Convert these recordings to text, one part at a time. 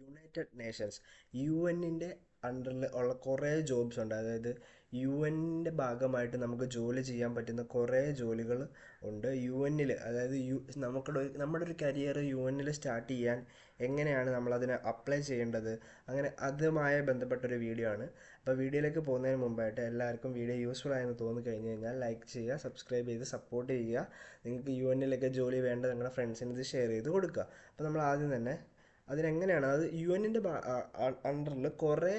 United Nations U എന്നിന്റെ അണ്ടറിൽ ഉള്ള കുറേ ജോബ്സ് ഉണ്ട്. അതായത് യു എന്നിന്റെ ഭാഗമായിട്ട് നമുക്ക് ജോലി ചെയ്യാൻ പറ്റുന്ന കുറേ ജോലികൾ ഉണ്ട് യു എന്നിൽ അതായത് യു നമുക്കിടെ നമ്മുടെ ഒരു കരിയർ യു എന്നിൽ സ്റ്റാർട്ട് ചെയ്യാൻ എങ്ങനെയാണ് നമ്മളതിനെ അപ്ലൈ ചെയ്യേണ്ടത്? അങ്ങനെ അതുമായി ബന്ധപ്പെട്ടൊരു വീഡിയോ ആണ്. അപ്പോൾ വീഡിയോയിലേക്ക് പോകുന്നതിന് മുമ്പായിട്ട് എല്ലാവർക്കും വീഡിയോ യൂസ്ഫുൾ ആയെന്ന് തോന്നി കഴിഞ്ഞ് കഴിഞ്ഞാൽ ലൈക്ക് ചെയ്യുക സബ്സ്ക്രൈബ് ചെയ്ത് സപ്പോർട്ട് ചെയ്യുക. നിങ്ങൾക്ക് യു എന്നിലൊക്കെ ജോലി വേണ്ട നിങ്ങളുടെ ഫ്രണ്ട്സിന് ഇത് ഷെയർ ചെയ്ത് കൊടുക്കുക. അപ്പോൾ നമ്മൾ ആദ്യം തന്നെ അതിനെങ്ങനെയാണ്? അത് യു എന്നിന്റെ അണ്ടറിൽ കുറേ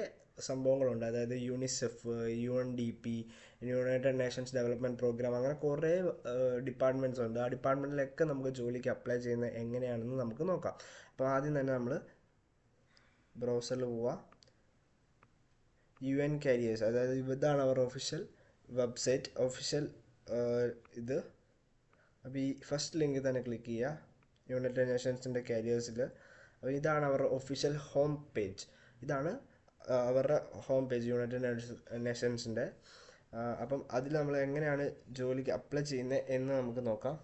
സംഭവങ്ങളുണ്ട്. അതായത് UNICEF U N D P United Nations development programme അങ്ങനെ കുറേ ഡിപ്പാർട്ട്മെന്റ്സ് ഉണ്ട് ആ ഡിപ്പാർട്ട്മെന്റിലൊക്കെ നമുക്ക് ജോലിക്ക് അപ്ലൈ ചെയ്യുന്നത് എങ്ങനെയാണെന്ന് നമുക്ക് നോക്കാം. അപ്പോൾ ആദ്യം തന്നെ നമ്മൾ ബ്രൗസറിൽ പോവുക യു എൻ കാരിയേഴ്സ് അതായത് ഇതാണ് അവർ ഒഫീഷ്യൽ വെബ്സൈറ്റ്. ഒഫീഷ്യൽ ഇത്. അപ്പോൾ ഈ ഫസ്റ്റ് ലിങ്കിൽ തന്നെ ക്ലിക്ക് ചെയ്യുക യുണൈറ്റഡ് നേഷൻസിന്റെ കാരിയേഴ്സിൽ അപ്പോൾ ഇതാണ് അവരുടെ ഒഫീഷ്യൽ ഹോം പേജ് ഇതാണ് അവരുടെ ഹോം പേജ് യുണൈറ്റഡ് നേഷൻസിന്റെ അപ്പം അതിൽ നമ്മൾ എങ്ങനെയാണ് ജോലിക്ക് അപ്ലൈ ചെയ്യുന്നത് എന്ന് നമുക്ക് നോക്കാം.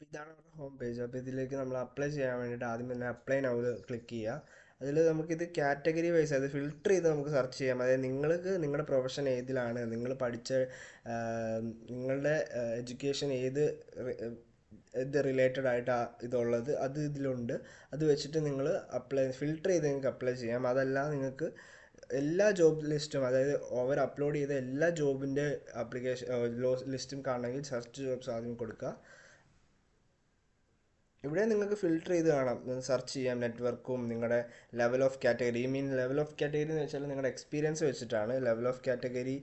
ഇതാണ് അവരുടെ ഹോം പേജ് അപ്പോൾ ഇതിലേക്ക് നമ്മൾ അപ്ലൈ ചെയ്യാൻ വേണ്ടിയിട്ട് ആദ്യം തന്നെ അപ്ലൈ നൗ ക്ലിക്ക് ചെയ്യുക. അതിൽ നമുക്കിത് കാറ്റഗറി വൈസ് അത് ഫിൽട്ടർ ചെയ്ത് നമുക്ക് സെർച്ച് ചെയ്യാം. അതായത് നിങ്ങൾക്ക് നിങ്ങളുടെ പ്രൊഫഷൻ ഏതിലാണ്? നിങ്ങൾ പഠിച്ച നിങ്ങളുടെ എഡ്യൂക്കേഷൻ ഏത് ഇത് റിലേറ്റഡ് ആയിട്ട് ഇതുള്ളത്? അത് ഇതിലുണ്ട്. അത് വെച്ചിട്ട് നിങ്ങൾ അപ്ലൈ ഫിൽട്ടർ ചെയ്ത് നിങ്ങൾക്ക് അപ്ലൈ ചെയ്യാം. അതല്ല നിങ്ങൾക്ക് എല്ലാ ജോബ് ലിസ്റ്റും അതായത് ഓവർ അപ്ലോഡ് ചെയ്ത എല്ലാ ജോബിന്റെ ആപ്ലിക്കേഷൻ ലിസ്റ്റും കാണണമെങ്കിൽ സെർച്ച് ജോബ്സ് ആദ്യം കൊടുക്കുക. ഇവിടെ നിങ്ങൾക്ക് ഫിൽട്ടർ ചെയ്ത് കാണാം. സെർച്ച് ചെയ്യാം നെറ്റ്വർക്കും നിങ്ങളുടെ level of category mean level of category എന്ന് വെച്ചാൽ നിങ്ങളുടെ എക്സ്പീരിയൻസ് വെച്ചിട്ടാണ് ലെവൽ ഓഫ് കാറ്റഗറി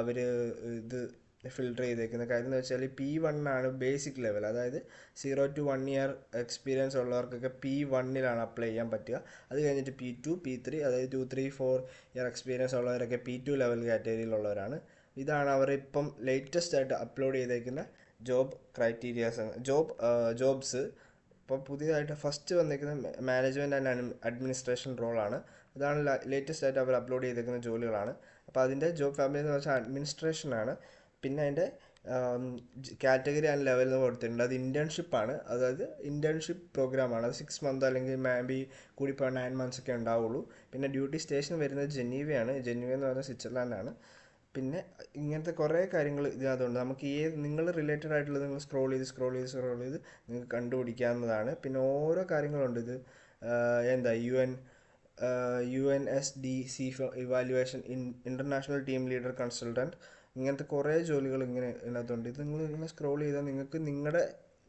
അവർ ഇത് ഫിൽട്ടർ ചെയ്തേക്കുന്ന കാര്യം എന്ന് വെച്ചാൽ പി വൺ ആണ് ബേസിക് ലെവൽ അതായത് zero to one year experience ഉള്ളവർക്കൊക്കെ P വണ്ണിലാണ് അപ്ലൈ ചെയ്യാൻ പറ്റുക. അത് കഴിഞ്ഞിട്ട് പി ടു പി ത്രീ അതായത് two three four year experience ഉള്ളവരൊക്കെ പി ടു ലെവൽ കാറ്റഗറിയിലുള്ളവരാണ് ഇതാണ് അവർ ഇപ്പം ലേറ്റസ്റ്റ് ആയിട്ട് അപ്ലോഡ് ചെയ്തേക്കുന്ന ജോബ് ക്രൈറ്റീരിയാസ് ജോബ് ജോബ്സ് ഇപ്പോൾ പുതിയതായിട്ട് ഫസ്റ്റ് വന്നിരിക്കുന്ന മാനേജ്മെന്റ് ആൻഡ് അഡ്മിനിസ്ട്രേഷൻ റോളാണ് അതാണ് ലേറ്റസ്റ്റ് ആയിട്ട് അവർ അപ്ലോഡ് ചെയ്തിരിക്കുന്ന ജോലികളാണ്. അപ്പോൾ അതിന്റെ ജോബ് ഫാമിലി എന്ന് വെച്ചാൽ അഡ്മിനിസ്ട്രേഷനാണ് പിന്നെ അതിന്റെ കാറ്റഗറി ആൻഡ് ലെവൽ എന്ന് കൊടുത്തിട്ടുണ്ട്. അത് ഇന്റേൺഷിപ്പാണ് അതായത് ഇന്റേൺഷിപ്പ് പ്രോഗ്രാമാണ് അത് സിക്സ് മന്ത് അല്ലെങ്കിൽ മേ ബി കൂടിപ്പോൾ നയൻ മന്ത്സ് ഒക്കെ ഉണ്ടാവുള്ളൂ. പിന്നെ ഡ്യൂട്ടി സ്റ്റേഷൻ വരുന്നത് ജെനീവയാണ്. ജനീവ എന്ന് പറഞ്ഞാൽ സ്വിറ്റ്സർലാൻഡാണ് പിന്നെ ഇങ്ങനത്തെ കുറേ കാര്യങ്ങൾ ഇതിനകത്തുണ്ട്. നമുക്ക് ഈ നിങ്ങൾ റിലേറ്റഡ് ആയിട്ടുള്ളത് നിങ്ങൾ സ്ക്രോൾ ചെയ്ത് സ്ക്രോൾ ചെയ്ത് സ്ക്രോൾ ചെയ്ത് നിങ്ങൾക്ക് കണ്ടുപിടിക്കാവുന്നതാണ്. പിന്നെ ഓരോ കാര്യങ്ങളുണ്ട് ഇത്. എന്താ U N U N S D C evaluation in international team leader consultant ഇങ്ങനത്തെ കുറേ ജോലികൾ ഇങ്ങനെ ഇതിനകത്തുണ്ട്. ഇത് നിങ്ങൾ ഇങ്ങനെ സ്ക്രോൾ ചെയ്താൽ നിങ്ങൾക്ക് നിങ്ങളുടെ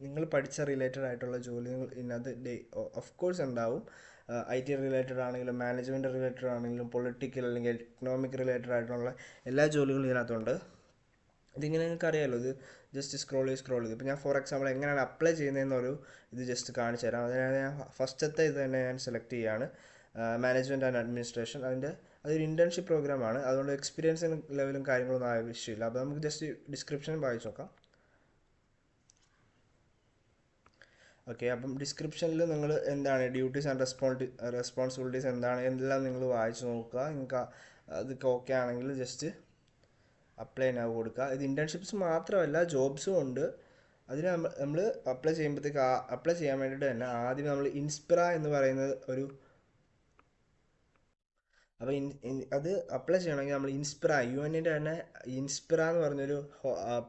നിങ്ങൾ പഠിച്ച റിലേറ്റഡ് ആയിട്ടുള്ള ജോലികൾ ഇതിനകത്ത് ഡേ ഓഫ് കോഴ്സ് ഉണ്ടാവും. ഐ ടി റിലേറ്റഡ് ആണെങ്കിലും മാനേജ്മെന്റ് റിലേറ്റഡ് ആണെങ്കിലും പൊളിറ്റിക്കൽ അല്ലെങ്കിൽ എക്കണോമിക് റിലേറ്റഡ് ആയിട്ടുള്ള എല്ലാ ജോലികളും ഇതിനകത്തുണ്ട്. ഇതിങ്ങനെ നിങ്ങൾക്ക് അറിയാമല്ലോ ഇത് ജസ്റ്റ് സ്ക്രോൾ ചെയ്ത് സ്ക്രോൾ ചെയ്ത്. ഇപ്പോൾ ഞാൻ ഫോർ എക്സാമ്പിൾ എങ്ങനെയാണ് അപ്ലൈ ചെയ്യുന്നതെന്നൊരു ഇത് ജസ്റ്റ് കാണിച്ചു തരാം. അതിനാണ് ഞാൻ ഫസ്റ്റത്തെ ഇത് തന്നെ ഞാൻ സെലക്ട് ചെയ്യുകയാണ് മാനേജ്മെന്റ് ആൻഡ് അഡ്മിനിസ്ട്രേഷൻ അതിന്റെ അതൊരു ഇന്റേൺഷിപ്പ് പ്രോഗ്രാമാണ് അതുകൊണ്ട് എക്സ്പീരിയൻസ് ലെവലും കാര്യങ്ങളൊന്നും ആവശ്യമില്ല. അപ്പോൾ നമുക്ക് ജസ്റ്റ് ഡിസ്ക്രിപ്ഷൻ വായിച്ചു നോക്കാം. ഓക്കെ അപ്പം ഡിസ്ക്രിപ്ഷനിൽ നിങ്ങൾ എന്താണ്? ഡ്യൂട്ടീസ് ആൻഡ് റെസ്പോണ്ടി റെസ്പോൺസിബിലിറ്റീസ് എന്താണ്? എല്ലാം നിങ്ങൾ വായിച്ച് നോക്കുക. നിങ്ങൾക്ക് അതൊക്കെ ഓക്കെ ആണെങ്കിൽ ജസ്റ്റ് അപ്ലൈ ചെയ്യാൻ കൊടുക്കുക. ഇത് ഇന്റേൺഷിപ്സ് മാത്രമല്ല ജോബ്സും ഉണ്ട്. അതിന് നമ്മൾ അപ്ലൈ ചെയ്യുമ്പോഴത്തേക്ക് അപ്ലൈ ചെയ്യാൻ വേണ്ടിയിട്ട് തന്നെ ആദ്യം നമ്മൾ ഇൻസ്പിറ എന്ന് പറയുന്ന ഒരു അപ്പോൾ ഇൻ അത് അപ്ലൈ ചെയ്യണമെങ്കിൽ നമ്മൾ ഇൻസ്പിറ യു എന്നിന്റെ തന്നെ ഇൻസ്പിറ എന്ന് പറഞ്ഞൊരു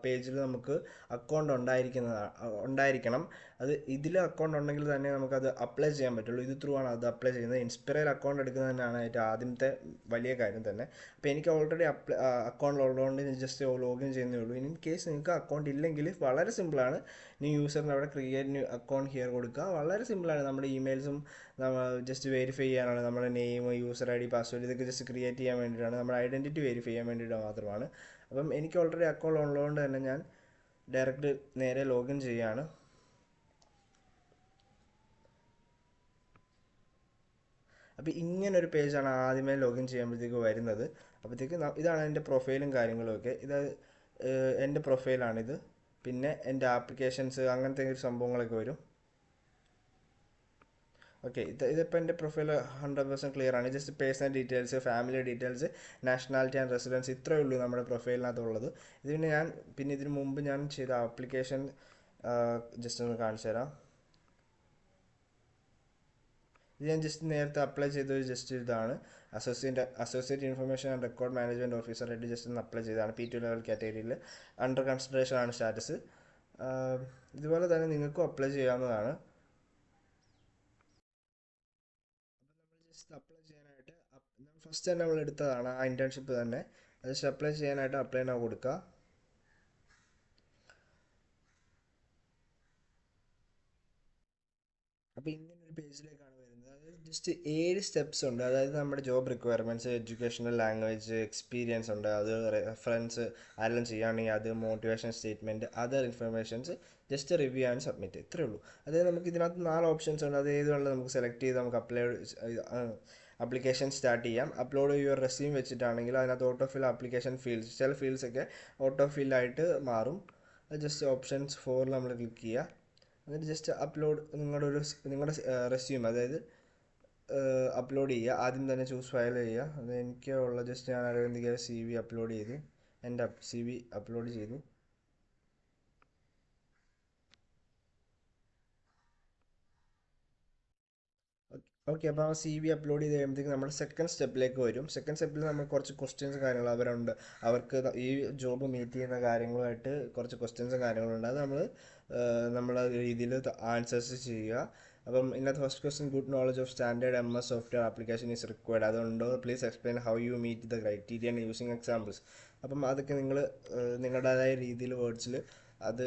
പേജിൽ നമുക്ക് അക്കൗണ്ട് ഉണ്ടായിരിക്കുന്നതാണ് ഉണ്ടായിരിക്കണം. അത് ഇതിൽ അക്കൗണ്ട് ഉണ്ടെങ്കിൽ തന്നെ നമുക്കത് അപ്ലൈ ചെയ്യാൻ പറ്റുള്ളൂ. ഇത് ത്രൂ ആണ് അത് അപ്ലൈ ചെയ്യുന്നത്. ഇൻസ്പിറയിൽ അക്കൗണ്ട് എടുക്കുന്നത് തന്നെയാണ് ഏറ്റവും ആദ്യത്തെ വലിയ കാര്യം തന്നെ. അപ്പോൾ എനിക്ക് ഓൾറെഡി അപ്ലൈ അക്കൗണ്ട് ഉള്ളതുകൊണ്ട് ജസ്റ്റ് ലോഗിൻ ചെയ്യുന്നേ ഉള്ളൂ. ഇൻ കേസ് നിങ്ങൾക്ക് അക്കൗണ്ട് ഇല്ലെങ്കിൽ വളരെ സിമ്പിളാണ് ന്യൂ യൂസറിന് അവിടെ ക്രിയേറ്റ് ന്യൂ അക്കൗണ്ട് ഹിയർ കൊടുക്കുക. വളരെ സിമ്പിളാണ് നമ്മുടെ ഇമെയിൽസും ജസ്റ്റ് വെരിഫൈ ചെയ്യാനാണ്. നമ്മുടെ name user I D password ഇതൊക്കെ ജസ്റ്റ് ക്രിയേറ്റ് ചെയ്യാൻ വേണ്ടിയിട്ടാണ്. നമ്മുടെ ഐഡന്റിറ്റി വെരിഫൈ ചെയ്യാൻ വേണ്ടിയിട്ട് മാത്രമാണ്. അപ്പം എനിക്ക് ഓൾറെഡി അക്കൗണ്ട് ഉള്ളതുകൊണ്ട് തന്നെ ഞാൻ ഡയറക്റ്റ് നേരെ ലോഗിൻ ചെയ്യാണ്. അപ്പോൾ ഇങ്ങനൊരു പേജാണ് ആദ്യമേ ലോഗിൻ ചെയ്യുമ്പോഴത്തേക്ക് വരുന്നത്. അപ്പോഴത്തേക്ക് ഇതാണ് എന്റെ പ്രൊഫൈലും കാര്യങ്ങളുമൊക്കെ. ഇത് എന്റെ പ്രൊഫൈലാണിത് പിന്നെ എന്റെ ആപ്ലിക്കേഷൻസ് അങ്ങനത്തെ സംഭവങ്ങളൊക്കെ വരും. ഓക്കെ ഇത് ഇതിപ്പോൾ എന്റെ പ്രൊഫൈൽ ഹൺഡ്രഡ് പെർസെന്റ് ക്ലിയർ ആണ്. Just personal details family details nationality and residence ഇത്രയേ ഉള്ളൂ നമ്മുടെ പ്രൊഫൈലിനകത്തുള്ളത് ഇത് പിന്നെ ഞാൻ പിന്നെ ഇതിന് മുമ്പ് ഞാൻ ചെയ്ത ആപ്ലിക്കേഷൻ ജസ്റ്റ് ഒന്ന് കാണിച്ചു തരാം. ഇത് ഞാൻ ജസ്റ്റ് നേരത്തെ അപ്ലൈ ചെയ്ത ഒരു ജസ്റ്റ് ഇതാണ്. Associate associate information and record management ഓഫീസറായിട്ട് just ഒന്ന് അപ്ലൈ ചെയ്തതാണ്. പി ടു ലെവൽ കാറ്റഗറിയിൽ അണ്ടർ കൺസിഡറേഷൻ ആണ് സ്റ്റാറ്റസ് ഇതുപോലെ തന്നെ നിങ്ങൾക്കും അപ്ലൈ ചെയ്യാവുന്നതാണ് ജസ്റ്റ് അപ്ലൈ ചെയ്യാനായിട്ട് ഫസ്റ്റ് തന്നെ നമ്മൾ എടുത്തതാണ് ആ ഇന്റേൺഷിപ്പ് തന്നെ. അത് അപ്ലൈ ചെയ്യാനായിട്ട് അപ്ലൈ നൗ കൊടുക്കുക അപ്പോൾ ഇങ്ങനെ ഒരു പേജിലേക്കാണ് വരുന്നത്. അതായത് ജസ്റ്റ് ഏഴ് സ്റ്റെപ്സ് ഉണ്ട്. അതായത് നമ്മുടെ job requirements educational language experience ഉണ്ട്. അത് റെഫറൻസ് ആരെല്ലാം ചെയ്യുകയാണെങ്കിൽ അത് motivation statement other informations just review and submit ഇത്രയേ ഉള്ളൂ. അതായത് നമുക്ക് ഇതിനകത്ത് നാല് ഓപ്ഷൻസ് ഉണ്ട്. അത് ഏത് വേണമെങ്കിലും നമുക്ക് സെലക്ട് ചെയ്ത് നമുക്ക് അപ്ലൈ അപ്ലിക്കേഷൻ സ്റ്റാർട്ട് ചെയ്യാം. അപ്ലോഡ് യുവർ റെസ്യൂം വെച്ചിട്ടാണെങ്കിൽ അതിനകത്ത് ഓട്ടോ ഫിൽ ആപ്ലിക്കേഷൻ ഫീൽഡ്സ് ചില ഫീൽഡ്സ് ഒക്കെ ഓട്ടോ ആയിട്ട് മാറും. ജസ്റ്റ് ഓപ്ഷൻസ് ഫോറിൽ നമ്മൾ ക്ലിക്ക് ചെയ്യുക എന്നിട്ട് ജസ്റ്റ് അപ്ലോഡ് നിങ്ങളുടെ ഒരു നിങ്ങളുടെ റെസ്യൂം അതായത് അപ്ലോഡ് ചെയ്യുക ആദ്യം തന്നെ ചൂസ് ഫയൽ ചെയ്യുക അത് എനിക്ക് ഉള്ള ജസ്റ്റ് ഞാൻ അരവിന്ദിക സി വി അപ്ലോഡ് ചെയ്തു. എന്റെ സി വി അപ്ലോഡ് ചെയ്തു. ഓക്കെ അപ്പോൾ ആ സി വി അപ്ലോഡ് ചെയ്ത് കഴിയുമ്പോഴത്തേക്ക് നമ്മൾ സെക്കൻഡ് സ്റ്റെപ്പിലേക്ക് വരും. സെക്കൻഡ് സ്റ്റെപ്പിൽ നമ്മൾ കുറച്ച് ക്വസ്റ്റ്യൻസ് കാര്യങ്ങൾ അവരുണ്ട്. അവർക്ക് ഈ ജോബ് മീറ്റ് ചെയ്യുന്ന കാര്യങ്ങളുമായിട്ട് കുറച്ച് ക്വസ്റ്റ്യൻസും കാര്യങ്ങളുണ്ട് അത് നമ്മൾ നമ്മളെ രീതിയിൽ ആൻസേഴ്സ് ചെയ്യുക. അപ്പം ഇന്നത്തെ first question good knowledge of standard M S software application is required അതുകൊണ്ടോ please explain how you meet the criteria using examples അപ്പം അതൊക്കെ നിങ്ങൾ നിങ്ങളുടേതായ രീതിയിൽ വേർഡ്സിൽ അത്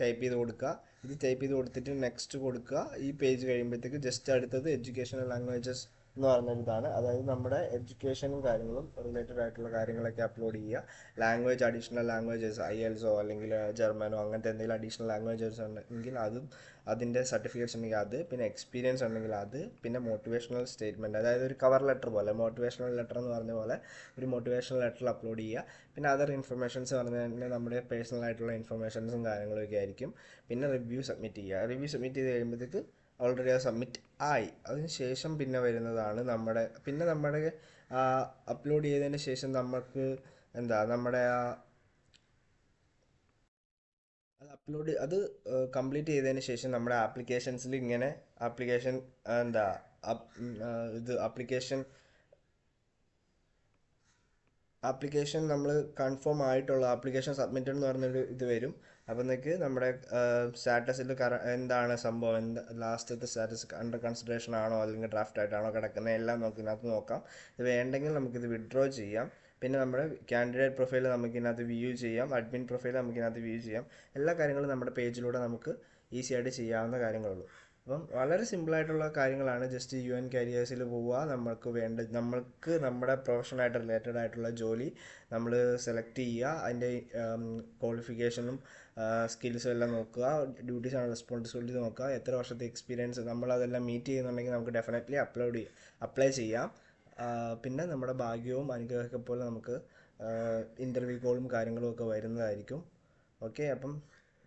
ടൈപ്പ് ചെയ്ത് കൊടുക്കുക. ഇത് ടൈപ്പ് ചെയ്ത് കൊടുത്തിട്ട് നെക്സ്റ്റ് കൊടുക്കുക. ഈ പേജ് കഴിയുമ്പോഴത്തേക്ക് ജസ്റ്റ് അടുത്തത് എഡ്യൂക്കേഷണൽ ലാംഗ്വേജസ് എന്ന് പറഞ്ഞൊരു ഇതാണ്. അതായത് നമ്മുടെ എഡ്യൂക്കേഷനും കാര്യങ്ങളും റിലേറ്റഡ് ആയിട്ടുള്ള കാര്യങ്ങളൊക്കെ അപ്ലോഡ് ചെയ്യുക. Language additional languages I also അല്ലെങ്കിൽ ജർമ്മനോ അങ്ങനത്തെ എന്തെങ്കിലും അഡീഷണൽ ലാംഗ്വേജസ് ഉണ്ടെങ്കിൽ അതും അതിന്റെ സർട്ടിഫിക്കറ്റ്സ് ഉണ്ടെങ്കിൽ അത് പിന്നെ എക്സ്പീരിയൻസ് ഉണ്ടെങ്കിൽ അത് പിന്നെ മോട്ടിവേഷണൽ സ്റ്റേറ്റ്മെന്റ് അതായത് ഒരു കവർ ലെറ്റർ പോലെ മോട്ടിവേഷണൽ ലെറ്റർ എന്ന് പറഞ്ഞ പോലെ ഒരു മോട്ടിവേഷണൽ ലെറ്റർ അപ്ലോഡ് ചെയ്യുക. പിന്നെ അതർ ഇൻഫർമേഷൻസ് പറഞ്ഞാൽ നമ്മുടെ പേഴ്സണൽ ആയിട്ടുള്ള ഇൻഫർമേഷൻസും കാര്യങ്ങളൊക്കെ ആയിരിക്കും. പിന്നെ റിവ്യൂ സബ്മിറ്റ് ചെയ്യുക. റിവ്യൂ സബ്മിറ്റ് ചെയ്ത് കഴിയുമ്പോഴത്തേക്ക് ഓൾറെഡി അത് സബ്മിറ്റ് ആയി. അതിന് ശേഷം പിന്നെ വരുന്നതാണ് നമ്മുടെ പിന്നെ നമ്മുടെ അപ്ലോഡ് ചെയ്തതിന് ശേഷം നമുക്ക് എന്താ നമ്മുടെ ആ അത് അപ്ലോഡ് അത് കംപ്ലീറ്റ് ചെയ്തതിന് ശേഷം നമ്മുടെ ആപ്ലിക്കേഷൻസിൽ ഇങ്ങനെ ആപ്ലിക്കേഷൻ എന്താ ഇത് ആപ്ലിക്കേഷൻ ആപ്ലിക്കേഷൻ നമ്മൾ കൺഫേം ആയിട്ടുള്ള ആപ്ലിക്കേഷൻ സബ്മിറ്റഡ് എന്ന് പറഞ്ഞൊരു ഇത് വരും. അപ്പോൾ നിങ്ങൾക്ക് നമ്മുടെ സ്റ്റാറ്റസിൽ കറ എന്താണ് സംഭവം? എന്താ ലാസ്റ്റത്തെ സ്റ്റാറ്റസ് അണ്ടർ കൺസിഡറേഷൻ ആണോ? അല്ലെങ്കിൽ ഡ്രാഫ്റ്റ് ആയിട്ടാണോ കിടക്കുന്നത് എല്ലാം നമുക്ക് ഇതിനകത്ത് നോക്കാം. ഇത് വേണ്ടെങ്കിൽ നമുക്കിത് വിഡ്രോ ചെയ്യാം. പിന്നെ നമ്മുടെ കാൻഡിഡേറ്റ് പ്രൊഫൈൽ നമുക്ക് ഇതിനകത്ത് വ്യൂ ചെയ്യാം അഡ്മിൻ പ്രൊഫൈൽ നമുക്ക് ഇതിനകത്ത് വ്യൂ ചെയ്യാം. എല്ലാ കാര്യങ്ങളും നമ്മുടെ പേജിലൂടെ നമുക്ക് ഈസി ആയിട്ട് ചെയ്യാവുന്ന കാര്യങ്ങളുള്ളൂ. അപ്പം വളരെ സിമ്പിളായിട്ടുള്ള കാര്യങ്ങളാണ് ജസ്റ്റ് യു എൻ കരിയേഴ്സിൽ പോവുക. നമ്മൾക്ക് വേണ്ട നമ്മൾക്ക് നമ്മുടെ പ്രൊഫഷനായിട്ട് റിലേറ്റഡ് ആയിട്ടുള്ള ജോലി നമ്മൾ സെലക്ട് ചെയ്യുക. അതിന്റെ ക്വാളിഫിക്കേഷനും സ്കിൽസും എല്ലാം നോക്കുക. ഡ്യൂട്ടീസ് ആൻഡ് റെസ്പോൺസിബിലിറ്റി നോക്കുക. എത്ര വർഷത്തെ എക്സ്പീരിയൻസ് നമ്മളതെല്ലാം മീറ്റ് ചെയ്യുന്നുണ്ടെങ്കിൽ നമുക്ക് ഡെഫിനറ്റ്ലി അപ്ലോഡ് അപ്ലൈ ചെയ്യാം. പിന്നെ നമ്മുടെ ഭാഗ്യവും അനുഗ്രഹമൊക്കെ പോലെ നമുക്ക് ഇന്റർവ്യൂ കോളും കാര്യങ്ങളും ഒക്കെ വരുന്നതായിരിക്കും. ഓക്കെ അപ്പം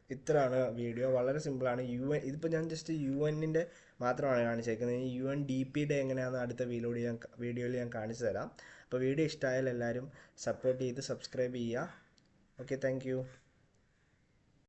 ഇത്രയാണ് വീഡിയോ വളരെ സിമ്പിളാണ് യു എൻ ഇതിപ്പോൾ ഞാൻ ജസ്റ്റ് യു എന്നിന്റെ മാത്രമാണ് കാണിച്ചേക്കുന്നത്. യു എൻ ഡി പിയുടെ എങ്ങനെയാണെന്ന് അടുത്ത വീഡിയോയിൽ ഞാൻ വീഡിയോയിൽ ഞാൻ കാണിച്ചു തരാം. അപ്പോൾ വീഡിയോ ഇഷ്ടമായാൽ എല്ലാവരും സപ്പോർട്ട് ചെയ്ത് സബ്സ്ക്രൈബ് ചെയ്യുക. Okay thank